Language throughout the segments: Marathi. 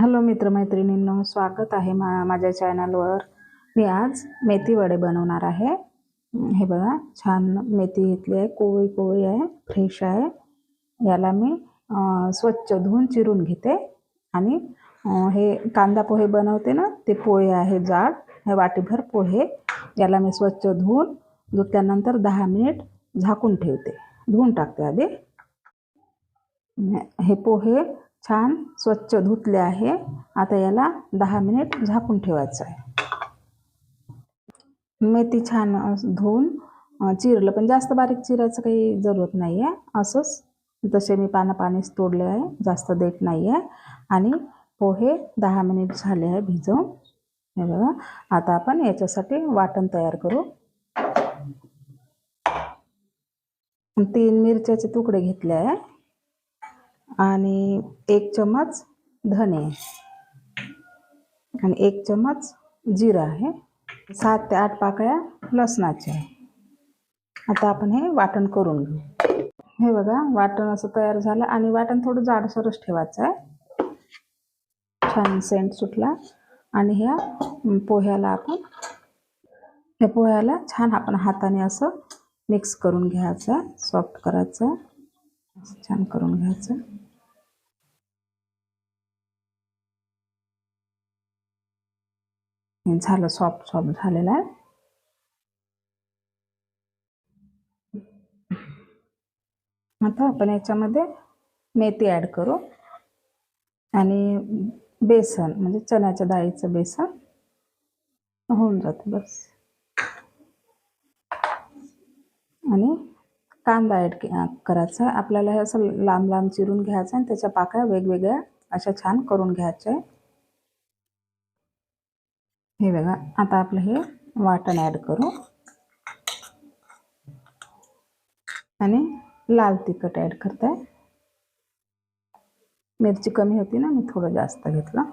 हॅलो मित्रमैत्रिणींनो स्वागत आहे मा माझ्या चॅनलवर. मी आज मेथी वडे बनवणार आहे. हे बघा छान मेथी घेतली आहे कोवळी कोवळी आहे फ्रेश आहे. याला मी स्वच्छ धुवून चिरून घेते. आणि हे कांदा पोहे बनवते ना ते पोहे आहे जाड हे वाटीभर पोहे. याला मी स्वच्छ धुवून धुतल्यानंतर दहा मिनिट झाकून ठेवते. धुवून टाकते आधी. हे पोहे छान स्वच्छ धुतले आहे. आता याला दहा मिनिट झाकून ठेवायचं आहे. मेथी छान असं धुवून चिरलं. पण जास्त बारीक चिरायचं काही जरूरत नाही आहे असंच तसे मी पानं पाणीच तोडले आहे जास्त देत नाही आहे आणि पोहे दहा मिनिट झाले आहे भिजवून. हे बघा. आता आपण याच्यासाठी वाटण तयार करू. तीन मिरच्याचे तुकडे घेतले आहे. आणि एक चमच धने. आणि एक चमच जिरं आहे. सात ते आठ पाकळ्या लसणाच्या आहे आता आपण हे वाटण करून घेऊ. हे बघा वाटण असं तयार झालं आणि वाटण थोडं जाडसरच ठेवायचं आहे. छान सेंट सुटला. आणि ह्या पोह्याला आपण ह्या पोह्याला छान आपण हाताने असं मिक्स करून घ्यायचं सॉफ्ट करायचं छान करून घ्यायचं. हे झालं सॉफ्ट सॉफ्ट झालेलं आहे. आता आपण याच्यामध्ये मेथी ॲड करू. आणि बेसन म्हणजे चण्याच्या डाळीचं बेसन होऊन जातं बस. आणि कांदा ॲड करायचा. आहे आपल्याला हे असं लांब लांब चिरून घ्यायचं आणि त्याच्या पाकळ्या वेगवेगळ्या अशा छान करून घ्यायच्या. आहे हे बघा आता आपलं हे वाटण ॲड करू. आणि लाल तिखट ॲड करते. मिरची कमी होती ना मी थोडं जास्त घेतलं.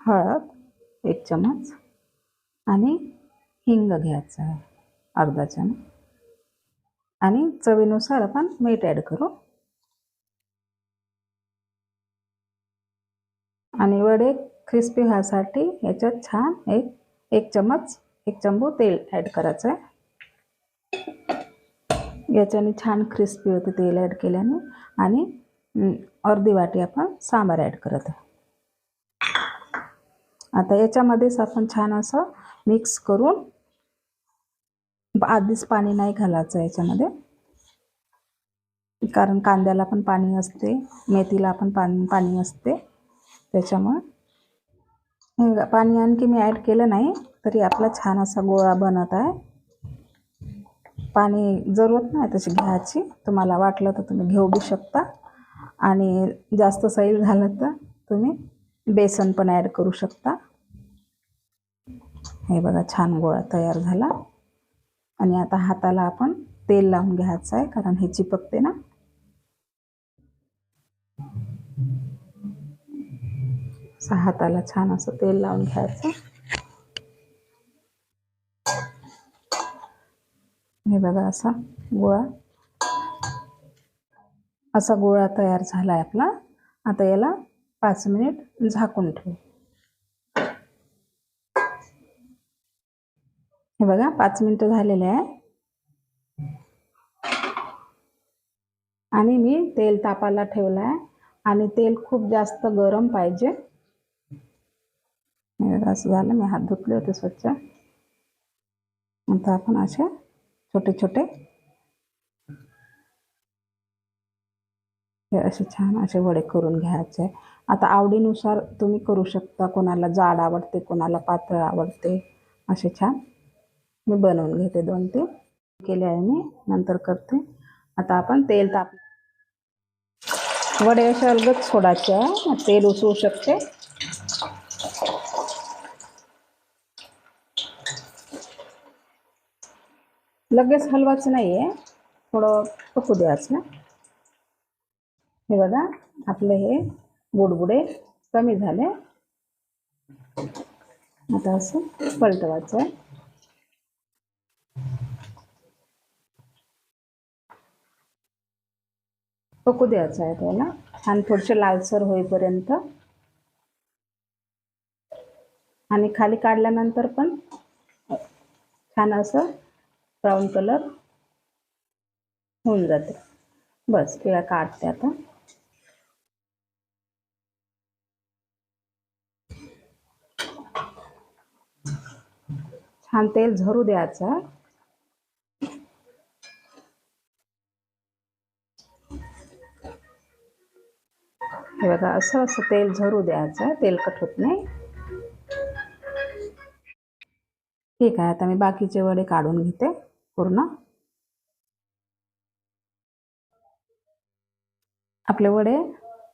हळद एक चमच. आणि हिंग घ्यायचं आहे अर्धा चमच. आणि चवीनुसार आपण मीठ ॲड करू. आणि वडे क्रिस्पी व्हायसाठी याच्यात छान एक एक चमच एक चंबू तेल ॲड करायचं आहे याच्याने छान क्रिस्पी होते तेल ॲड केल्याने. आणि अर्धी वाटी आपण सांबार ॲड करत आहे आता याच्यामध्येच आपण छान असं मिक्स करून आधीच पाणी नाही घालायचं याच्यामध्ये. कारण कांद्याला पण पाणी असते मेथीला पण पाणी पाणी असते. त्याच्यामुळे हे पाणी आणखी मी ॲड केलं नाही तरी आपला छान असा गोळा बनत आहे. पाणी जरूरत नाही तशी घ्यायची. तुम्हाला वाटलं तर तुम्ही घेऊ बी शकता. आणि जास्त सैल झालं तर तुम्ही बेसन पण ॲड करू शकता. हे बघा छान गोळा तयार झाला. आणि आता हाताला आपण तेल लावून घ्यायचं आहे कारण हे चिपकते ना. असं हाताला छान असं तेल लावून घ्यायचं. हे बघा असा गोळा. असा गोळा तयार झाला आहे आपला. आता याला पाच मिनिट झाकून ठेवू. हे बघा पाच मिनिटं झालेले आहे. आणि मी तेल तापाला ठेवलं आहे आणि तेल खूप जास्त गरम पाहिजे. बघा असं झालं. मी हात धुतले होते स्वच्छ. आता आपण असे छोटे छोटे हे असे छान असे वडे करून घ्यायचे. आता आवडीनुसार तुम्ही करू शकता. कोणाला जाड आवडते कोणाला पातळ आवडते. असे छान मी बनवून घेते दोन तीन. केले आहे मी. नंतर करते. आता आपण तेल ताप वडे असे अलगद सोडायचे. आहे तेल उसळू शकते. लगेच हलवायचं नाही आहे थोडं पकू द्यायचं. हे बघा आपले हे बुडबुडे कमी झाले. आता असं पलटवायचं आहे पकू द्यायचं आहे त्याला आणि थोडेसे लालसर होईपर्यंत. आणि खाली काढल्यानंतर पण छान असं ब्राऊन कलर होऊन जाते. बस तिला काढते आता. छान तेल झरू द्यायचं. हे बघा असं असं तेल झरू द्यायचं तेलकट होत नाही. ठीक आहे आता मी बाकीचे वडे काढून घेते. पूर्ण आपले वडे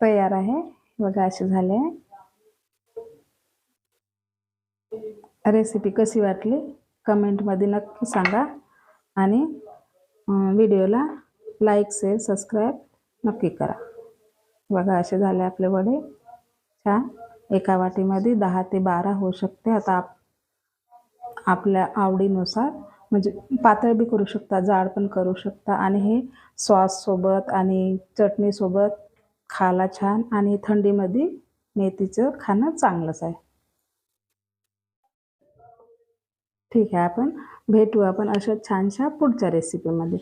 तयार आहे. बघा असे झाले. रेसिपी कशी वाटली? कमेंटमध्ये नक्की सांगा. आणि व्हिडिओला लाईक शेअर सबस्क्राईब नक्की करा. बघा असे झाले आपले वडे. छान. एका वाटीमध्ये दहा ते बारा होऊ शकते. आता आप आपल्या आवडीनुसार म्हणजे पातळ बी करू शकता जाड पण करू शकता. आणि हे सॉससोबत आणि चटणीसोबत खायला छान आणि थंडीमध्ये मेथीचं खाणं चांगलंच आहे. ठीक आहे आपण भेटू आपण अशा छानशा पुढच्या रेसिपीमध्ये